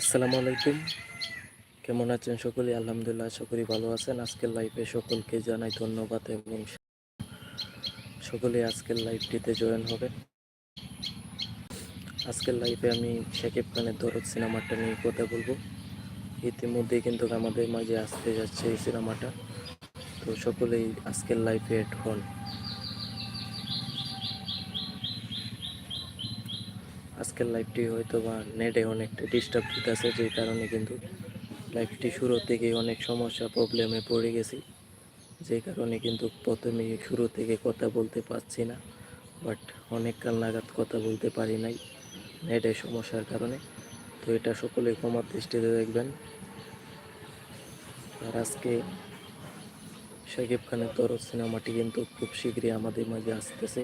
আসসালামু আলাইকুম। কেমন আছেন সকলে আলহামদুলিল্লাহ, আশা করি ভালো আছেন। আজকের লাইভে সকলকে জানাই ধন্যবাদ এবং সকলে আজকের লাইভটিতে জয়েন হবে আজকের লাইভে আমি শাকিব খানের দরদ সিনেমাটা নিয়ে কথা বলব। ইতিমধ্যে কিন্তু আমাদের মাঝে আসতে যাচ্ছে এই সিনেমাটা। তো সকলেই আজকের লাইভে এড হন আজকের লাইভটি হয়তো বা নেটে অনেকটা ডিস্টার্ব দিতেছে, যে কারণে কিন্তু লাইভটি শুরু থেকে অনেক সমস্যা প্রবলেমে পড়ে গেছি। যে কারণে কিন্তু প্রথমে শুরু থেকে কথা বলতে পারছি না বাট অনেক কাল নাগাদ কথা বলতে পারি নাই নেটের সমস্যার কারণে। তো এটা সকলে ক্ষমার দৃষ্টিতে দেখবেন। আর আজকে শাকিব খানের তরফ সিনেমাটি কিন্তু খুব শীঘ্রই আমাদের মাঝে আসতেছে।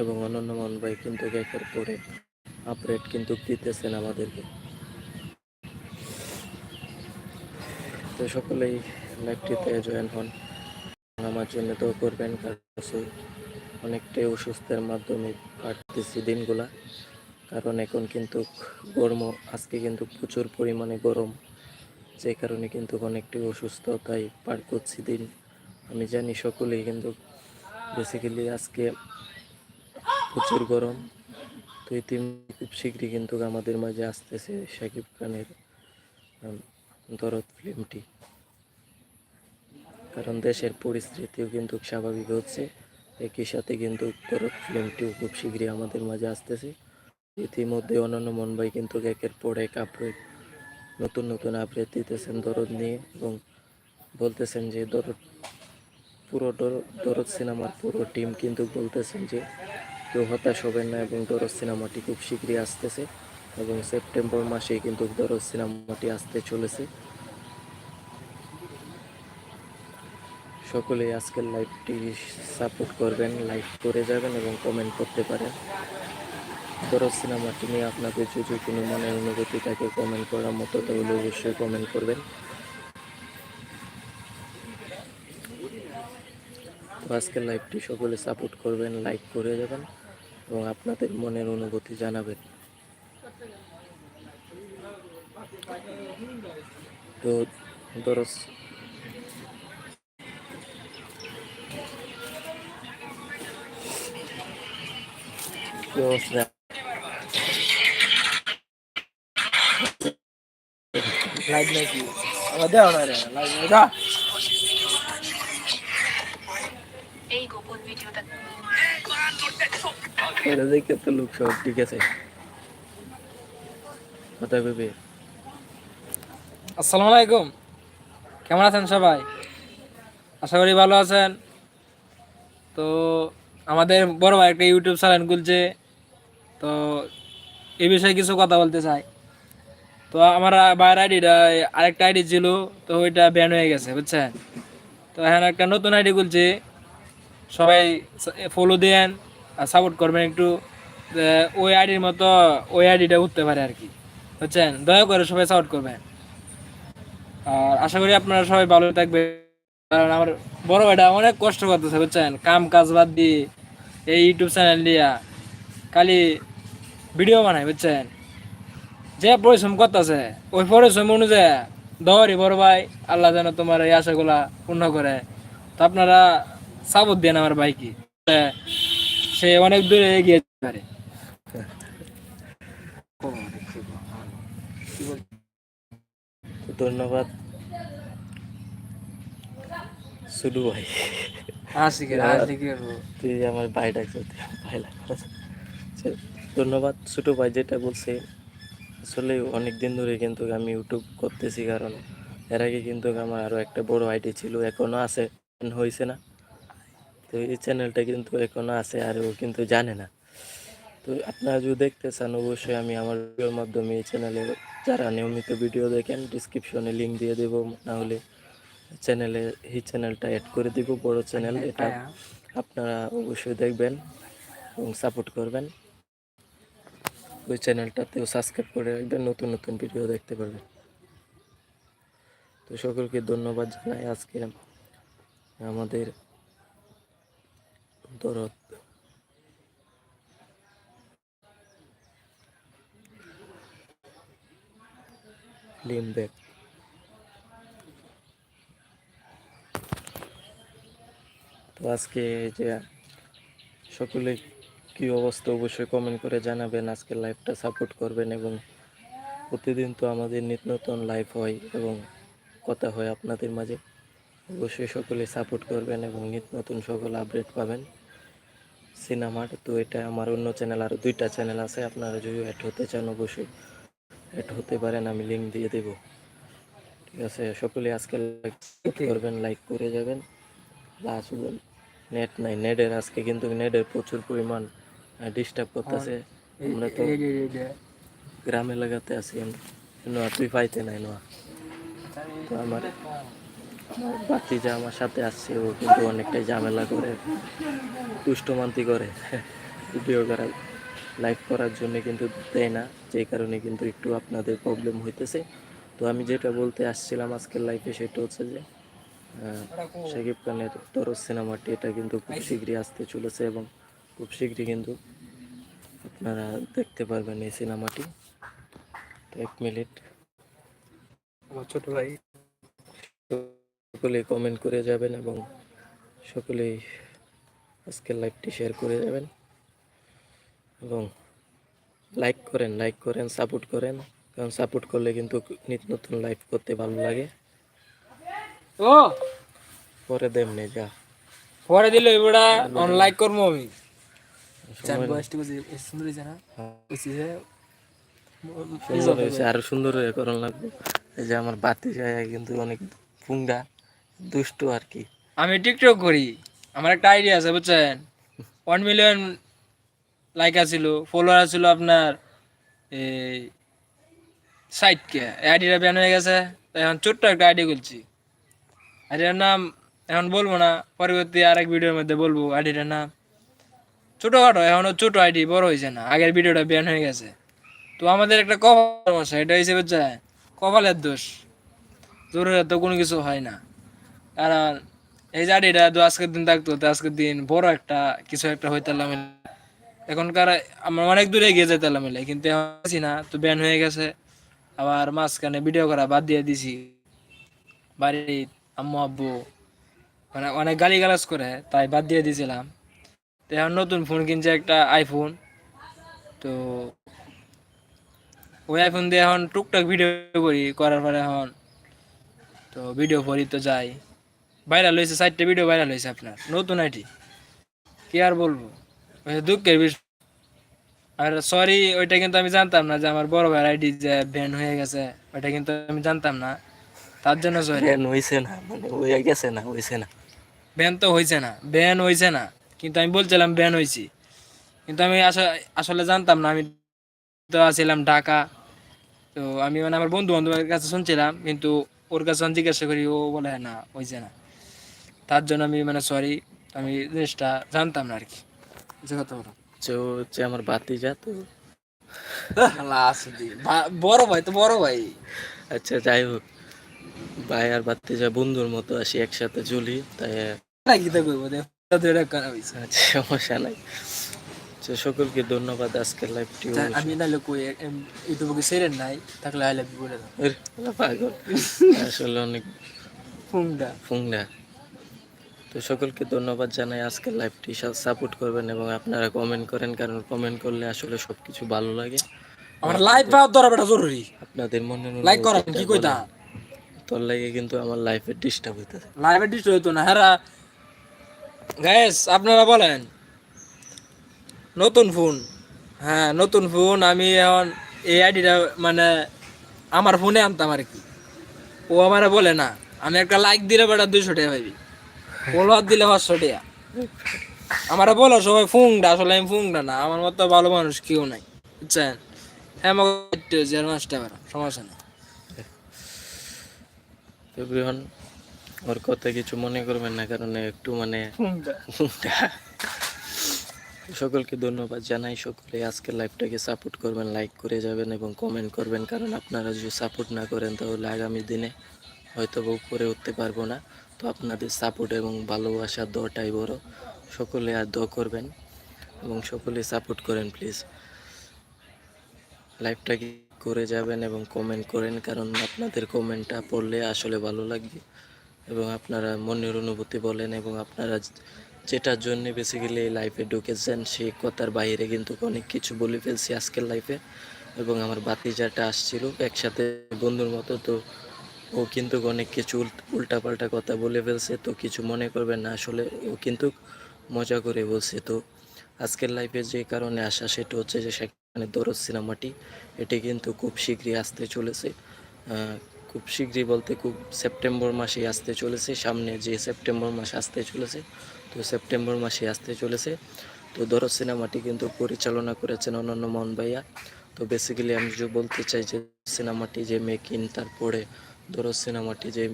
এবং অনন্য মন ভাই কিন্তু একের পরে আপডেট কিন্তু দিতেছেন আমাদেরকে। তো সকলেই লাইভটিতে জয়েন হন। আমার জন্য তো করবেন, কারণ অনেকটাই অসুস্থের মাধ্যমে কাটতেছি দিনগুলা। কারণ এখন কিন্তু গরম আজকে কিন্তু প্রচুর পরিমাণে গরম। যে কারণে কিন্তু অনেকটাই অসুস্থ, তাই পার করছি দিন। আমি জানি সকলেই কিন্তু বেসিক্যালি আজকে প্রচুর গরম। তো খুব শীঘ্রই কিন্তু আমাদের মাঝে আসতেছে শাকিব খানের দরদ ফিল্মটি। কারণ দেশের পরিস্থিতিও কিন্তু স্বাভাবিক হচ্ছে। একই সাথে কিন্তু দরদ ফিল্মটিও খুব শীঘ্রই আমাদের মাঝে আসতেছে। ইতিমধ্যে অন্যান্য মন ভাই কিন্তু একের পর এক আপডেট নতুন নতুন আপডেট দিতেছেন দরদ নিয়ে এবং বলতেছেন যে দরদ, পুরো দর- দরদ সিনেমার পুরো টিম কিন্তু বলতেছেন যে কেউ হতাশ হবেন না এবং দরদ সিনেমাটি খুব শীঘ্রই আসতেছে এবং সেপ্টেম্বর মাসেই কিন্তু দরদ সিনেমাটি আসতে চলেছে। সকলে আজকের লাইভটি সাপোর্ট করবেন, লাইক করে যাবেন এবং কমেন্ট করতে পারেন। দরদ সিনেমাটি নিয়ে আপনাদের যদি কোনো মনের অনুভূতি থাকে, কমেন্ট করার মতো তাহলে অবশ্যই কমেন্ট করবেন। আজকের লাইভটি সকলে সাপোর্ট করবেন, লাইক করে যাবেন। এবং আপনাদের মনের অনুভূতি জানাবেন। তো দরস লাইভ নাকি আমার দেও লাইভ এটা দেখে তো লোক সব ঠিক আছে। কথা ভেবে আসসালামু আলাইকুম। কেমন আছেন সবাই? আশা করি ভালো আছেন। তো আমাদের বড় ভাই একটা ইউটিউব চ্যানেল খুলছে। তো এই বিষয়ে কিছু কথা বলতে চাই। তো আমার বাইরের আইডিটা, আরেকটা আইডি ছিল, তো ওইটা ব্যান হয়ে গেছে, বুঝছেন? তো এখন একটা নতুন আইডি খুলছে। সবাই ফলো দেন সাপোর্ট করবেন একটু ওই আইডির মতো ওই আইডিটা উঠতে পারে আর কি। বুঝছেন? দয়া করে সবাই সাপোর্ট করবেন। আর আশা করি আপনারা সবাই ভালো থাকবে কারণ আমার বড় ভাইটা অনেক কষ্ট করতেছে, বুঝছেন? কাম কাজ বাদ দিয়ে এই ইউটিউব চ্যানেল দিয়া খালি ভিডিও বানায়, বুঝছেন? যে পরিশ্রম করতেছে, ওই পরিশ্রম অনুযায়ী দৌড়ি বড় ভাই, আল্লাহ যেন তোমার এই আশাগুলা পূর্ণ করে। তো আপনারা সাপোর্ট দেন আমার ভাইকে। সে অনেক দূরে এগিয়ে পারে তো ধন্যবাদ। শুধু ভাই। তুই আমার ভাই ডাকছ ভাই লাগছে ধন্যবাদ। ছোটো ভাই যেটা বলছে আসলে অনেক দিন ধরে কিন্তু আমি ইউটিউব করতেছি কারণ এর আগে কিন্তু আমার আরও একটা বড় আইডি ছিল এখনও আছে হয়েছে না। তো এই চ্যানেলটা কিন্তু এখনও আছে আর ও কিন্তু জানে না। তো আপনারা যদি দেখতে চান অবশ্যই আমি আমার ভিডিওর মাধ্যমে এই চ্যানেলে যারা নিয়মিত ভিডিও দেখেন ডিসক্রিপশনে লিঙ্ক দিয়ে দেবো। না হলে চ্যানেলে এই চ্যানেলটা অ্যাড করে দিব বড় চ্যানেল এটা আপনারা অবশ্যই দেখবেন এবং সাপোর্ট করবেন। ওই চ্যানেলটাতেও সাবস্ক্রাইব করে রাখবেন নতুন নতুন ভিডিও দেখতে পারবেন। তো সকলকে ধন্যবাদ জানাই আজকে আমাদের দরদ। লিমব্যাক তো আজকে যে সকলে কি অবস্থা অবশ্যই কমেন্ট করে জানাবেন। আজকে লাইভটা সাপোর্ট করবেন এবং প্রতিদিন তো আমাদের নিত্য নতুন লাইভ হয় এবং কথা হয় আপনাদের মাঝে। অবশ্যই সকলে সাপোর্ট করবেন এবং নিত্য নতুন সকল আপডেট পাবেন। সিনেমার তো এটা আমার অন্য চ্যানেল আর দুইটা চ্যানেল আছে আপনারা যদি অ্যাড হতে চান অবশ্যই অ্যাড হতে পারেন আমি লিঙ্ক দিয়ে দেব। ঠিক আছে সকলে আজকে লাইক করবেন লাইক করে যাবেন। প্লাস নেট নাই নেটের আজকে কিন্তু নেটের প্রচুর পরিমাণ ডিস্টার্ব করতেছে। আমরা তো গ্রাম এলাকাতে আছি নোয়া তুই পাইতে নাই নোয়া। তো আমার বাতিজা আমার সাথে আসছে, ও কিন্তু অনেকটাই ঝামেলা করে, দুষ্টমান্তি করে। ভিডিও করা লাইভ করার জন্য কিন্তু দেয় না, যেই কারণে কিন্তু একটু আপনাদের প্রবলেম হইতেছে। তো আমি যেটা বলতে আসছিলাম আজকের লাইফে সেটা হচ্ছে যে শাকিব খানের তরস সিনেমাটি, এটা কিন্তু খুব শীঘ্রই আসতে চলেছে এবং খুব শীঘ্রই কিন্তু আপনারা দেখতে পারবেন এই সিনেমাটি। এক মিনিট। আমার ছোট ভাই সকলেই কমেন্ট করে যাবেন এবং সকলেই আজকের লাইভটি শেয়ার করে যাবেন। এবং লাইক করেন লাইক করেন সাপোর্ট করেন। কারণ সাপোর্ট করলে কিন্তু নিত্য নতুন লাইভ করতে ভালো লাগে। ও! পরে দেমনি যা। পরে দিল এবারে অন লাইক করব আমি। আরও সুন্দর হয়ে করণ লাগবে। এই যে আমার বাতি যায় কিন্তু অনেক ফুঙ্গা দুষ্টু আর কি। আমি টিকটক করি। আমার একটা আইডিয়া আছে, বুঝছেন? ওয়ান মিলিয়ন লাইক আছিল ফলোয়ার আছিল আপনার এই ষাট কে আইডিটা ব্যান হয়ে গেছে এখন ছোট্ট একটা আইডি খুলছি। আইডিটার নাম, এখন বলব না, পরবর্তী আরেক ভিডিওর মধ্যে বলব আইডিটার নাম। ছোটোখাটো এখনও ছোট আইডি, বড় হয়েছে না, আগের ভিডিওটা ব্যান হয়ে গেছে। তো আমাদের একটা কপাল সমস্যা এটা হিসেবে বুঝছেন? কপালের দোষ। জরুরি তো কোনো কিছু হয় না। কারণ এই আইডিটা তো আজকের দিন থাকতো, তো আজকের দিন বড় একটা কিছু একটা হইতালাম এখনকার আমরা অনেক দূরে এগিয়ে যেতালাম এলে কিন্তু আছি না, তো ব্যান হয়ে গেছে। আবার মাঝখানে ভিডিও করা বাদ দিয়ে দিছি। বাড়ির আম্মু, আব্বু মানে অনেক গালি গালাজ করে, তাই বাদ দিয়ে দিয়েছিলাম তো এখন নতুন ফোন কিনছে একটা আইফোন তো ওই আইফোন দিয়ে এখন টুকটাক ভিডিও করি, করার পরে এখন তো ভিডিও করি তো যাই। ভাইরাল হয়েছে চারটে ভিডিও ভাইরাল হয়েছে আপনার। নতুন আইটি কি আর বলব? দুঃখের বিষয় আর সরি ওইটা কিন্তু আমি জানতাম না যে আমার বড় ভাইয়ের আইডি যে ব্যান হয়ে গেছে ওইটা কিন্তু আমি জানতাম না। তার জন্য সরি ব্যান হইছে না মানে হয়ে গেছে না হইছে না। ব্যান তো হয়েছে না ব্যান হয়েছে না। কিন্তু আমি বলছিলাম ব্যান হয়েছি কিন্তু আমি আসলে আসলে জানতাম না আমি তো আছিলাম ঢাকা। তো আমি মানে আমার বন্ধু বান্ধবের কাছে শুনছিলাম কিন্তু ওর কাছে জিজ্ঞাসা করি ও বলে না হয়েছে না। তার জন্য আমি মানে সরি আমি জিনিসটা জানতাম না আর কি যে কথা বলো। যে হচ্ছে আমার বাতিজা তো বড় ভাই তো বড় ভাই। আচ্ছা যাই হোক। ভাই আর বাতিজা বন্ধুর মতো আসি একসাথে চলি তাই আচ্ছা, সমস্যা নাই। তো সকলকে ধন্যবাদ আজকের লাইভটি আমি নাহলে কই ইউটিউবে সেরেন নাই? থাকলে আই লাভ বলে দাও পাগল। আসলে অনেক ফোনটা ফুংনা তো সকলকে ধন্যবাদ জানাই। আজকের লাইভটি সাপোর্ট করবেন এবং আপনারা কমেন্ট করেন কারণ কমেন্ট করলে আসলে সবকিছু ভালো লাগে। আমার লাইভ পাওয়ার দরকার জরুরি। আপনাদের মনে লাইক করেন কি কইতা? তোর লাগে কিন্তু আমার লাইফে ডিস্টার্ব হইতেছে। লাইভে ডিস্টার্ব হইতো না। হ্যাঁ গ্যাস আপনারা বলেন নতুন ফোন হ্যাঁ নতুন ফোন আমি এখন এই আইডিটা মানে আমার ফোনে আনতাম আর কি ও আমারে বলে না আমি একটা লাইক দিলে বেটা দুইশো টাকা পাইবি। ফলোয়ার দিলে পাঁচশো টাকা। আমারে বলো সবাই ফুংটা আসলে আমি ফুংটা না। আমার মতো ভালো মানুষ কেউ নাই বুঝছেন? হ্যাঁ জিয়ার মাসটা সমস্যা নেই। এভরিওয়ান ওর কথা কিছু মনে করবেন না কারণ একটু মানে সকলকে ধন্যবাদ জানাই সকলে আজকের লাইভটাকে সাপোর্ট করবেন লাইক করে যাবেন এবং কমেন্ট করবেন কারণ আপনারা যদি সাপোর্ট না করেন তাহলে আগামী দিনে হয়তো বা উপরে উঠতে পারব না। তো আপনাদের সাপোর্ট এবং ভালোবাসা দটাই বড়। সকলে আর দ করবেন এবং সকলে সাপোর্ট করেন প্লিজ লাইভটাকে করে যাবেন এবং কমেন্ট করেন, কারণ আপনাদের কমেন্টটা পড়লে আসলে ভালো লাগবে। এবং আপনারা মনের অনুভূতি বলেন এবং আপনারা যেটার জন্য বেসিক্যালি এই লাইফে ঢুকেছেন সেই কথার বাইরে কিন্তু অনেক কিছু বলে ফেলছি আজকের লাইফে এবং আমার বাতিজাটা আসছিল একসাথে বন্ধুর মতো, তো ও কিন্তু অনেক কিছু উল্টাপাল্টা কথা বলে ফেলছে, তো কিছু মনে করবেন না। আসলে ও কিন্তু মজা করে বলছে। তো আজকের লাইফে যে কারণে আসা সেটা হচ্ছে যে সেখানে দরজ সিনেমাটি, এটি কিন্তু খুব শীঘ্রই আসতে চলেছে। খুব শীঘ্রই বলতে খুব সেপ্টেম্বর মাসেই আসতে চলেছে। সামনে যে সেপ্টেম্বর মাস আসতে চলেছে, তো সেপ্টেম্বর মাসে আসতে চলেছে। তো দরজ সিনেমাটি কিন্তু পরিচালনা করেছেন অনন্য মোহন ভাইয়া। তো বেসিক্যালি আমি যে বলতে চাই যে সিনেমাটি যে মেকিং তারপরে দরজ সিনেমাটি যে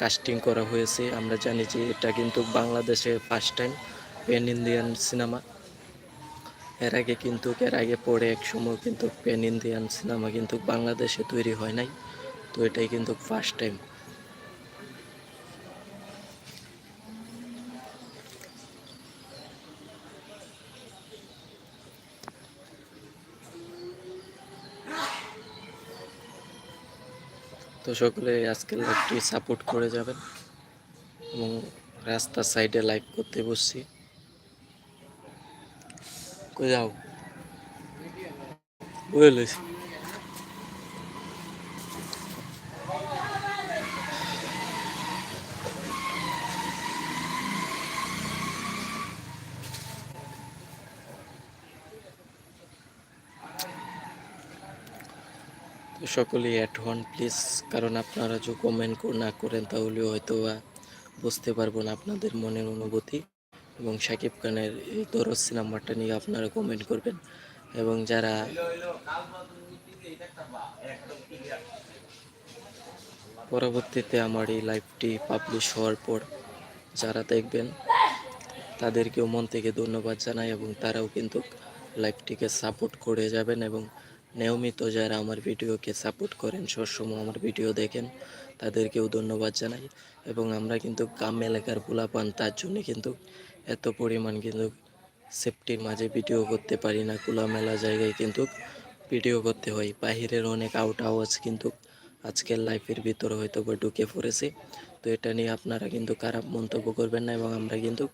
কাস্টিং করা হয়েছে, আমরা জানি যে এটা কিন্তু বাংলাদেশে first time pan Indian cinema এর আগে কিন্তু, এর আগে পরে এক সময় কিন্তু প্যান ইন্ডিয়ান সিনেমা কিন্তু বাংলাদেশে তৈরি হয় নাই। তো এটাই কিন্তু ফার্স্ট টাইম তো সকলে আজকের লাইভটি সাপোর্ট করে যাবেন এবং রাস্তার সাইডে লাইভ করতে বসছি। কোথাও যাও? সকলেই অ্যাট হন প্লিজ কারণ আপনারা যদি কমেন্ট না করেন, তাহলে হয়তো বা বুঝতে পারব না আপনাদের মনের অনুভূতি। এবং শাকিব খানের এই দরজ সিনেমাটা নিয়ে আপনারা কমেন্ট করবেন। এবং যারা পরবর্তীতে আমার এই লাইভটি পাবলিশ হওয়ার পর যারা দেখবেন, তাদেরকেও মন থেকে ধন্যবাদ জানাই এবং তারাও কিন্তু লাইভটিকে সাপোর্ট করে যাবেন এবং নিয়মিত যারা আমার ভিডিওকে সাপোর্ট করেন, সবসময় আমার ভিডিও দেখেন, তাদেরকেও ধন্যবাদ জানাই। এবং আমরা কিন্তু গ্রাম এলাকার পোলাপান, তার জন্য কিন্তু এত পরিমাণ কিন্তু সেফটির মাঝে ভিডিও করতে পারি না। খোলামেলা জায়গায় কিন্তু ভিডিও করতে হয়। বাহিরের অনেক আউট আওয়াজ কিন্তু আজকের লাইফের ভিতরে হয়তো বা ঢুকে পড়েছে। তো এটা নিয়ে আপনারা কিন্তু খারাপ মন্তব্য করবেন না এবং আমরা কিন্তু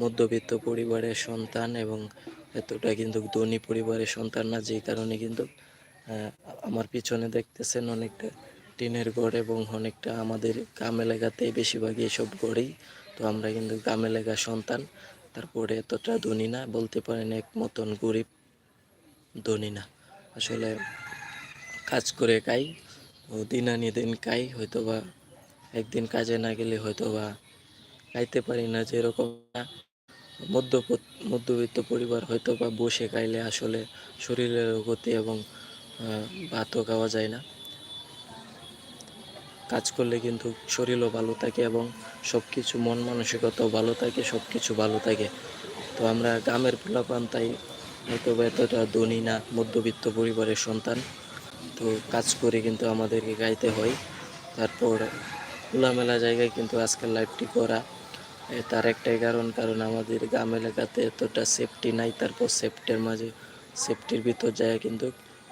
মধ্যবিত্ত পরিবারের সন্তান এবং এতটা কিন্তু ধনী পরিবারের সন্তান না, যেই কারণে কিন্তু আমার পিছনে দেখতেছেন অনেকটা টিনের ঘর এবং অনেকটা আমাদের গ্রাম এলাকাতে বেশিরভাগই এসব ঘরেই তো আমরা কিন্তু গ্রাম এলাকার সন্তান। তারপরে এতটা ধনী না, বলতে পারেন এক মতন গরিব ধনী না। আসলে কাজ করে খাই, ও দিন আনি দিন খাই হয়তো বা একদিন কাজে না গেলে হয়তো বা খাইতে পারি না, যেরকম না। মধ্য মধ্যবিত্ত পরিবার হয়তো বা বসে খাইলে আসলে শরীরের গতি এবং ভাতও খাওয়া যায় না। কাজ করলে কিন্তু শরীরও ভালো থাকে এবং সব কিছু মন মানসিকতাও ভালো থাকে সব কিছু ভালো থাকে। তো আমরা গ্রামের পোলাপান তাই হয়তো বা এতটা ধনী না, মধ্যবিত্ত পরিবারের সন্তান। তো কাজ করে কিন্তু আমাদেরকে গাইতে হয়। তারপর খোলামেলা জায়গায় কিন্তু আজকাল লাইভটি করা। তার একটাই কারণ কারণ আমাদের গ্রাম এলাকাতে এতটা সেফটি নাই, তারপর সেফটির মাঝে সেফটির ভিতর যায় কিন্তু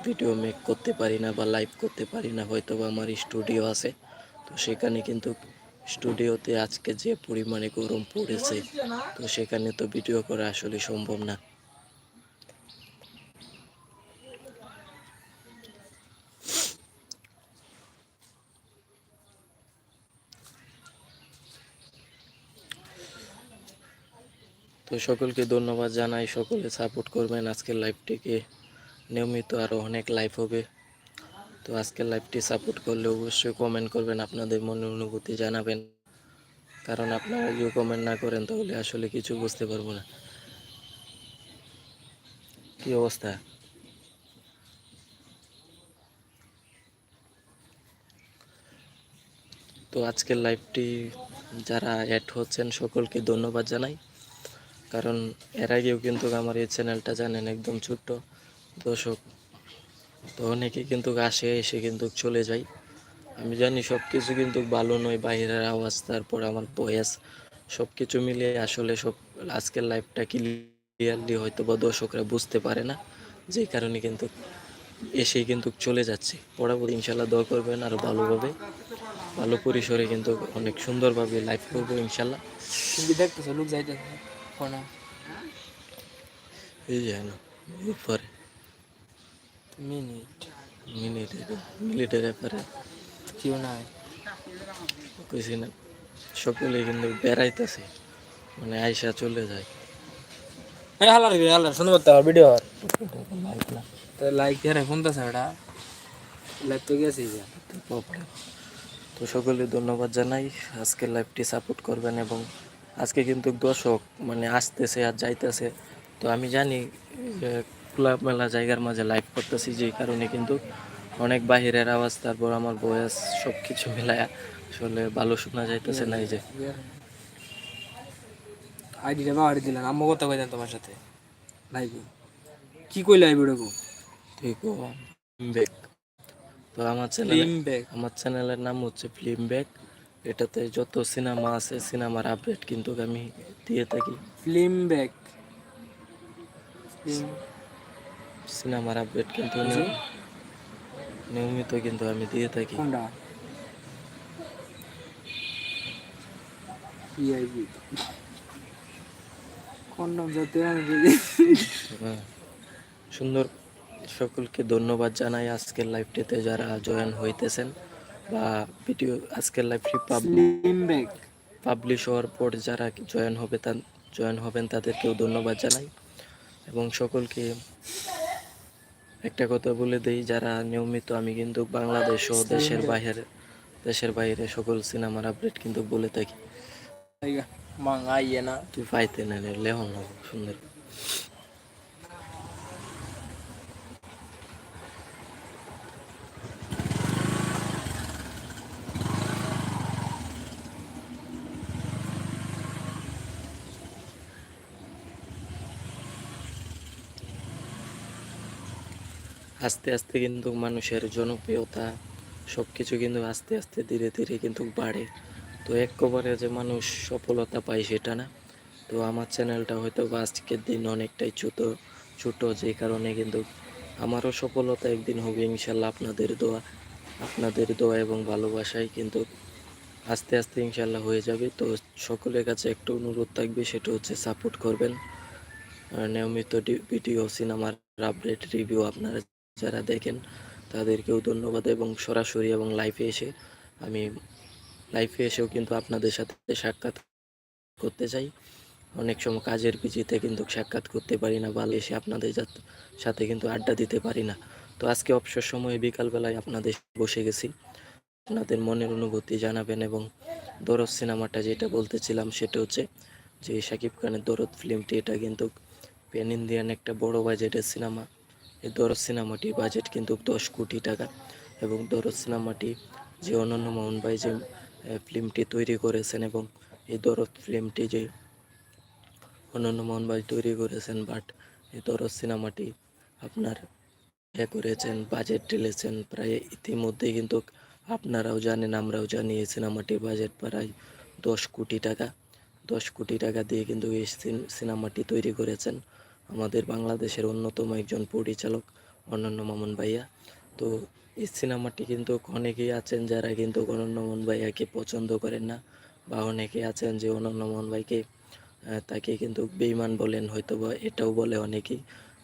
ভিডিও মেক করতে পারি না বা লাইভ করতে পারি না হয়তো বা আমার স্টুডিও আছে। তো সেখানে কিন্তু স্টুডিওতে আজকে যে পরিমাণে গরম পড়েছে, তো সেখানে তো ভিডিও করা আসলে সম্ভব না। তো সকলকে ধন্যবাদ জানাই, সকলে সাপোর্ট করবেন আজকের লাইভটিকে নিয়মিত আরও অনেক লাইভ হবে। তো আজকের লাইভটি সাপোর্ট করলে অবশ্যই কমেন্ট করবেন, আপনাদের মনের অনুভূতি জানাবেন। কারণ আপনারা যদি কমেন্ট না করেন, তাহলে আসলে কিছু বুঝতে পারব না। কি অবস্থা? তো আজকের লাইভটি যারা অ্যাড হচ্ছেন, সকলকে ধন্যবাদ জানাই। কারণ এর আগেও কিন্তু আমার এই চ্যানেলটা জানেন, একদম ছোট্ট দর্শক। তো অনেকে কিন্তু আসে, এসে কিন্তু চলে যায়। আমি জানি সব কিছু কিন্তু ভালো নয়, বাইরের আওয়াজ, তারপর আমার বয়স সব কিছু মিলিয়ে আসলে সব আজকের লাইফটা ক্লিয়ারলি হয়তো বা দর্শকরা বুঝতে পারে না। যেই কারণে কিন্তু এসেই কিন্তু চলে যাচ্ছে। পরবর্তী ইনশাল্লাহ দোয়া করবেন আরও ভালোভাবে, ভালো পরিসরে কিন্তু অনেক সুন্দরভাবে লাইফ করব ইনশাল্লাহ দেখতেছো, লোক ফোনে এই যায় না পরে মিনিট। মিনিট মিনিটের ব্যাপারে। কেউ নাই। কইছি না সকলে কিন্তু বেড়াইতেছে মানে আইসা চলে যায়। হ্যাঁ হালার হালার শুনব তো ভিডিও লাইফ না তো লাইক দিয়ে রাখুন তো সেটা লাইক তো গেছি তো সকলে ধন্যবাদ জানাই আজকে লাইভটি সাপোর্ট করবেন এবং আজকে কিন্তু দর্শক মানে আসতেছে আর যাইতেছে। তো আমি জানি যে খোলামেলা জায়গার মাঝে লাইভ করতেছি যেই কারণে কিন্তু অনেক বাহিরের আওয়াজ তারপর আমার বয়স সব কিছু মিলায়া আসলে ভালো শোনা যাইতেছে না এই যে। আইডিটা বাড়ি দিলেন আম্মু কথা কইতেন তোমার সাথে। লাইভে কি কইলে এই ভিডিও ঠিক তো আমার চ্যানেল আমার চ্যানেলের নাম হচ্ছে ফিল্ম ব্যাক এটাতে যত সিনেমা আছে সিনেমার আপডেট কিন্তু আমি দিয়ে থাকি। ফিল্ম ব্যাগ ফিল্ম সিনেমার আপডেট কিন্তু নিয়মিত কিন্তু আমি দিয়ে থাকি। বুঝি হ্যাঁ। সুন্দর সকলকে ধন্যবাদ জানাই আজকের লাইভটিতে যারা জয়েন হইতেছেন। বা ভিডিও আজকের লাইভটি পাবলিশ হওয়ার পর যারা জয়েন হবে তা জয়েন হবেন তাদেরকেও ধন্যবাদ জানাই। এবং সকলকে একটা কথা বলে দেই যারা নিয়মিত আমি কিন্তু বাংলাদেশ ও দেশের বাইরে দেশের বাইরে সকল সিনেমার আপডেট কিন্তু বলে থাকি। তুই পাইতে না লেহন সুন্দর। আস্তে আস্তে কিন্তু মানুষের জনপ্রিয়তা সব কিছু কিন্তু আস্তে আস্তে ধীরে ধীরে কিন্তু বাড়ে। তো একবারে যে মানুষ সফলতা পায় সেটা না। তো আমার চ্যানেলটা হয়তো বা আজকের দিন অনেকটাই ছোট ছোট যে কারণে কিন্তু আমারও সফলতা একদিন হবে ইনশাল্লাহ আপনাদের দোয়া আপনাদের দোয়া এবং ভালোবাসায় কিন্তু আস্তে আস্তে ইনশাল্লাহ হয়ে যাবে। তো সকলের কাছে একটা অনুরোধ থাকবে, সেটা হচ্ছে সাপোর্ট করবেন। নিয়মিত ভিডিও, সিনেমার আপডেট, রিভিউ আপনারা যারা দেখেন, তাদেরকেও ধন্যবাদ এবং সরাসরি এবং লাইভে এসে আমি লাইভে এসেও কিন্তু আপনাদের সাথে সাক্ষাৎ করতে চাই। অনেক সময় কাজের পিছিতে কিন্তু সাক্ষাৎ করতে পারি না বা এসে আপনাদের সাথে কিন্তু আড্ডা দিতে পারি না। তো আজকে অবসর সময়ে বিকালবেলায় আপনাদের বসে গেছি। আপনাদের মনের অনুভূতি জানাবেন এবং দরদ সিনেমাটা যেটা বলতেছিলাম সেটা হচ্ছে যে শাকিব খানের দরদ ফিল্মটি, এটা কিন্তু প্যান ইন্ডিয়ান একটা বড় বাজেটের সিনেমা। এই দরদ সিনেমাটির বাজেট কিন্তু দশ কোটি টাকা এবং দরদ সিনেমাটি যে অনন্য মোহন ভাই যে ফিল্মটি তৈরি করেছেন এবং এই দরদ ফিল্মটি যে অনন্য মোহন ভাই তৈরি করেছেন বাট এই দরদ সিনেমাটি আপনার এ করেছেন বাজেট ঢেলেছেন প্রায় ইতিমধ্যে কিন্তু আপনারাও জানেন, আমরাও জানি এই সিনেমাটির বাজেট প্রায় দশ কোটি টাকা। দশ কোটি টাকা দিয়ে কিন্তু এই সিনেমাটি তৈরি করেছেন। আমাদের বাংলাদেশের অন্যতম একজন পরিচালক, অনন্য মামুন ভাইয়া। তো এই সিনেমাটি কিন্তু অনেকেই আছেন যারা কিন্তু অনন্য মোহন ভাইয়াকে পছন্দ করেন না, বা অনেকে আছেন যে অনন্য মোহন ভাইকে তাকে কিন্তু বেইমান বলেন হয়তো বা এটাও বলে অনেকেই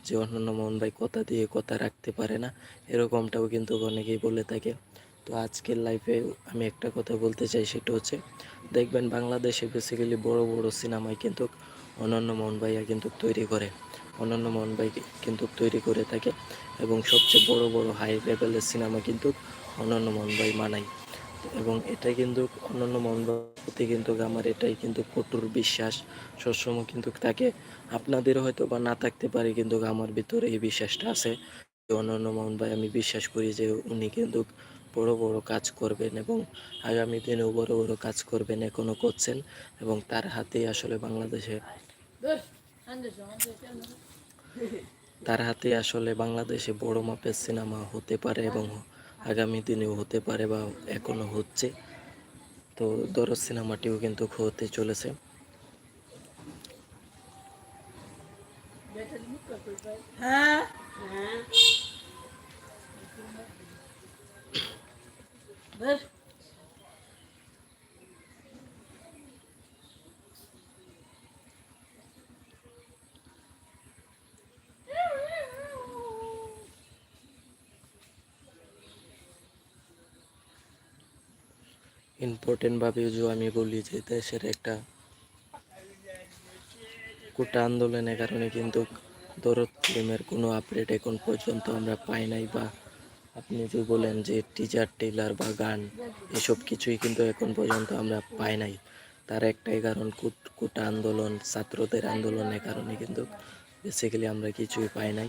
যে অনন্য মোহন ভাই কথা দিয়ে কথা রাখতে পারে না, এরকমটাও কিন্তু অনেকেই বলে থাকে। তো আজকের লাইফে আমি একটা কথা বলতে চাই, সেটা হচ্ছে, দেখবেন বাংলাদেশে বেসিক্যালি বড় বড় সিনেমায় কিন্তু অনন্য মোহন ভাইয়া কিন্তু তৈরি করে। অনন্য মোহন ভাই কিন্তু তৈরি করে থাকে এবং সবচেয়ে বড় বড় হাই লেভেলের সিনেমা কিন্তু অন্যান্য মোহন ভাই মানায়। এবং এটা কিন্তু অনন্য মোহন ভাইয়ের প্রতি কিন্তু আমার এটাই কিন্তু কঠোর বিশ্বাস। সবসময় কিন্তু তাকে আপনাদের হয়তো বা না থাকতে পারে কিন্তু আমার ভিতরে এই বিশ্বাসটা আছে। যে অনন্য মোহন ভাই আমি বিশ্বাস করি যে উনি কিন্তু বড় বড় কাজ করবেন এবং আগামী দিনেও বড় বড় কাজ করবেন এখনও করছেন। এবং তার হাতেই আসলে বাংলাদেশে তার হাতে আসলে বাংলাদেশে বড় মাপের সিনেমা হতে পারে এবং আগামী দিনেও হতে পারে বা এখনও হচ্ছে। তো দরজ সিনেমাটিও কিন্তু হতে চলেছে। ইম্পর্টেন্টভাবে যে আমি বলি যে দেশের একটা কোটা আন্দোলনের কারণে কিন্তু দরদ ফিল্মের কোনো আপডেট এখন পর্যন্ত আমরা পাই নাই বা আপনি যে বলেন যে টিজার টেলার বা গান, এসব কিছুই কিন্তু এখন পর্যন্ত আমরা পাই নাই। তার একটাই কারণ কুট- কোটা আন্দোলন, ছাত্রদের আন্দোলনের কারণে কিন্তু বেসিক্যালি আমরা কিছুই পাই নাই।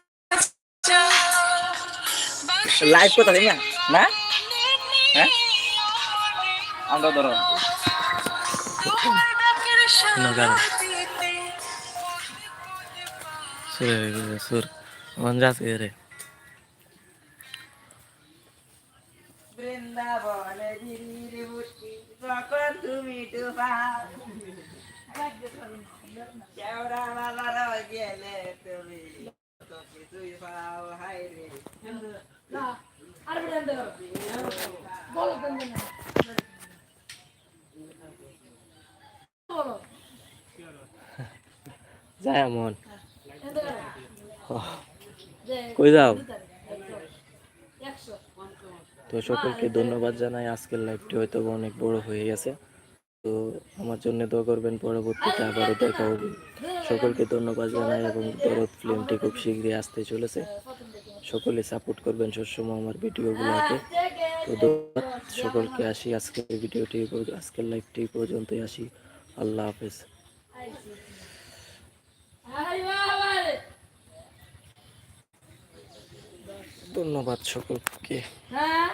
লাইভ কথা না? না? হ্যাঁ? আমরা ধরো। সুরে মন যাচ্ছে রে। বৃন্দাবনে গিরির বুটি যখন তুমি ডুবাও কেওড়া বাবার গেলে তুমি কত কিছুই পাও হাই রে। যায় মন কই যাও? তো সকলকে ধন্যবাদ জানাই। আজকের লাইভটি হয়তো অনেক বড় হয়ে গেছে। তো আমার জন্য দোয়া করবেন পরবর্তীতে আবারও দেখা হবে। সকলকে ধন্যবাদ জানাই এবং দরদ ফিল্মটি খুব শীঘ্রই আসতে চলেছে। সকলে সাপোর্ট করবেন সবসময় আমার ভিডিওগুলোকে। তো ধন্যবাদ সকলকে আসি, আজকের ভিডিওটি আজকের লাইভটি পর্যন্তই আসি। আল্লাহ হাফেজ। ধন্যবাদ সকলকে। হ্যাঁ?